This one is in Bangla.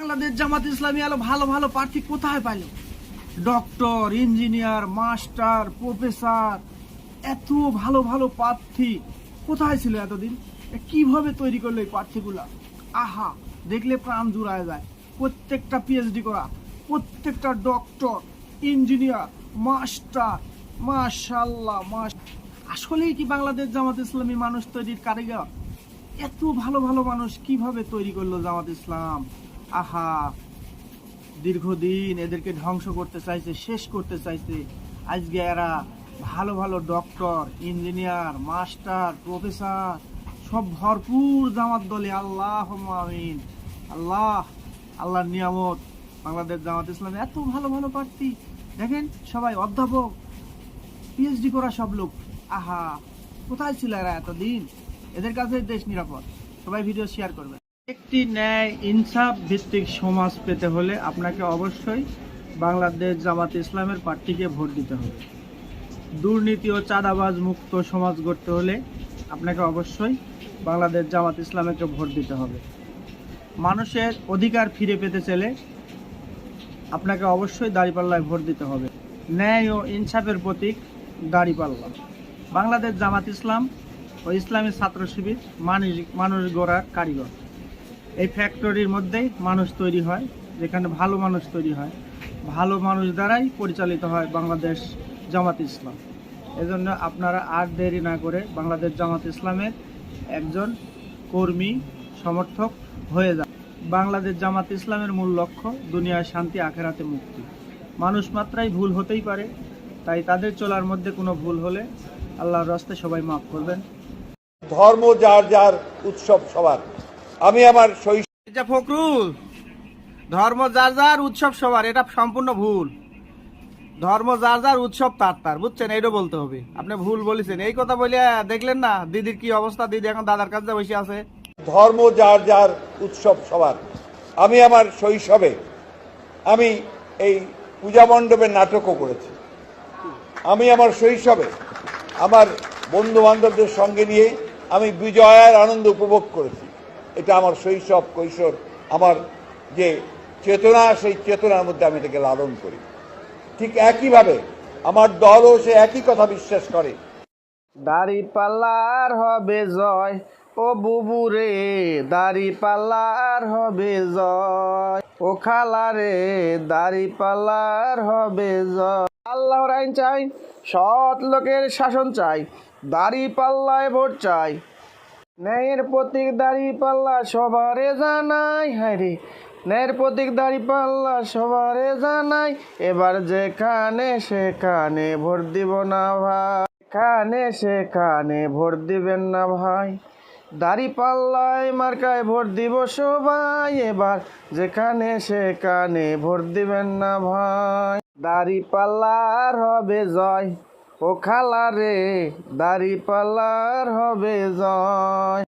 বাংলাদেশ জামাত ইসলামী আলো ভালো ভালো প্রার্থী কোথায় পাইল? ডক্টর, ইঞ্জিনিয়ার, মাস্টার, প্রফেসর, এত ভালো ভালো প্রার্থী কোথায় ছিল এতদিন? কীভাবে তৈরি করল এই প্রার্থীগুলা? আহা, দেখলে প্রাণ জুড়ায় যায়। প্রত্যেকটা পিএইচডি করা, প্রত্যেকটা ডক্টর, ইঞ্জিনিয়ার, মাস্টার মাশাল্লাহ আসলেই কি বাংলাদেশ জামাত ইসলামী মানুষ তৈরির কারিগর? এত ভালো ভালো মানুষ কীভাবে তৈরি করল জামাত ইসলাম? আহা, দীর্ঘদিন এদেরকে ধ্বংস করতে চাইছে, শেষ করতে চাইছে। আজকে এরা ভালো ভালো ডক্টর, ইঞ্জিনিয়ার, মাস্টার, প্রফেসর, সব ভরপুর জামাত দলে। আল্লাহ আমিন। আল্লাহ, আল্লাহর নিয়ামত। বাংলাদেশ জামাত ইসলাম এত ভালো ভালো প্রার্থী। দেখেন, সবাই অধ্যাপক পিএইচডি করা সব লোক। আহা, কোথায় ছিল এরা এতদিন? এদের কাছে দেশ নিরাপদ। সবাই ভিডিও শেয়ার করবেন। একটি ন্যায় ইনসাফ ভিত্তিক সমাজ পেতে হলে আপনাকে অবশ্যই বাংলাদেশ জামাত ইসলামের পার্টিকে ভোট দিতে হবে। দুর্নীতি ও চাঁদাবাজ মুক্ত সমাজ গড়তে হলে আপনাকে অবশ্যই বাংলাদেশ জামাত ইসলামেকে ভোট দিতে হবে। মানুষের অধিকার ফিরে পেতে চাইলে আপনাকে অবশ্যই দাঁড়িপাল্লায় ভোট দিতে হবে। ন্যায় ও ইনসাফের প্রতীক দাঁড়িপাল্লা। বাংলাদেশ জামাত ইসলাম ও ইসলামী ছাত্র শিবির মানুষ মানুষ গড়ার কারিগর। এই ফ্যাক্টরির মধ্যেই মানুষ তৈরি হয়, যেখানে ভালো মানুষ তৈরি হয়। ভালো মানুষ দ্বারাই পরিচালিত হয় বাংলাদেশ জামাত ইসলাম। এজন্য আপনারা আর দেরি না করে বাংলাদেশ জামাত ইসলামের একজন কর্মী, সমর্থক হয়ে যান। বাংলাদেশ জামাত ইসলামের মূল লক্ষ্য দুনিয়ার শান্তি, আখেরাতে মুক্তি। মানুষ মাত্রাই ভুল হতেই পারে, তাই তাদের চলার মধ্যে কোনো ভুল হলে আল্লাহর রাস্তে সবাই মাফ করবেন। ধর্ম যার যার উৎসব সবার। আমি আমার শৈশব ফখরুল। ধর্ম যার যার উৎসব সবার এটা সম্পূর্ণ ভুল। ধর্ম যার যার উৎসব তার তার বুঝছেন? এইটা বলতে হবে। আপনি ভুল বলেছেন। এই কথা বলে দেখলেন না দিদির কি অবস্থা? দিদি এখন দাদার কাছে বসে আছে। ধর্ম যার যার উৎসব সবার। আমি আমার শৈশবে আমি এই পূজা মণ্ডপের নাটকও করেছি। আমি আমার শৈশবে আমার বন্ধু বান্ধবদের সঙ্গে নিয়ে আমি বিজয়ের আনন্দ উপভোগ করেছি। এটা আমার শৈশব, কৈশোর, আমার যে চেতনা, সেই চেতনার মধ্যে আমি এটাকে লালন করি। ঠিক একইভাবে আমার দলও সে একই কথা বিশ্বাস করে। দাড়ি পাল্লার হবে জয়, ও বুবু রে দাড়ি পাল্লার হবে জয়, ও খালা রে দাড়ি পাল্লার হবে জয়। আল্লাহর আইন চাই, সৎ লোকের শাসন চাই দাড়ি পাল্লায় ভোট চাই। ন্যায়ের প্রতীক দাড়ি পাল্লা সবারে জানাই হ্যাঁ রে। ন্যায়ের প্রতীক দাড়ি পাল্লা সবারে জানাই, এবার যেখানে সেখানে ভোট দিব না ভাই। এখানে সেখানে ভোট দিবেন না ভাই। দাড়ি পাল্লায় মার্কায় ভোট দিব সবাই, এবার যেখানে সেখানে ভোট দিবেন না ভাই। দাড়ি পাল্লার হবে জয়। ও খালা রে দাড়ি হবে জয়।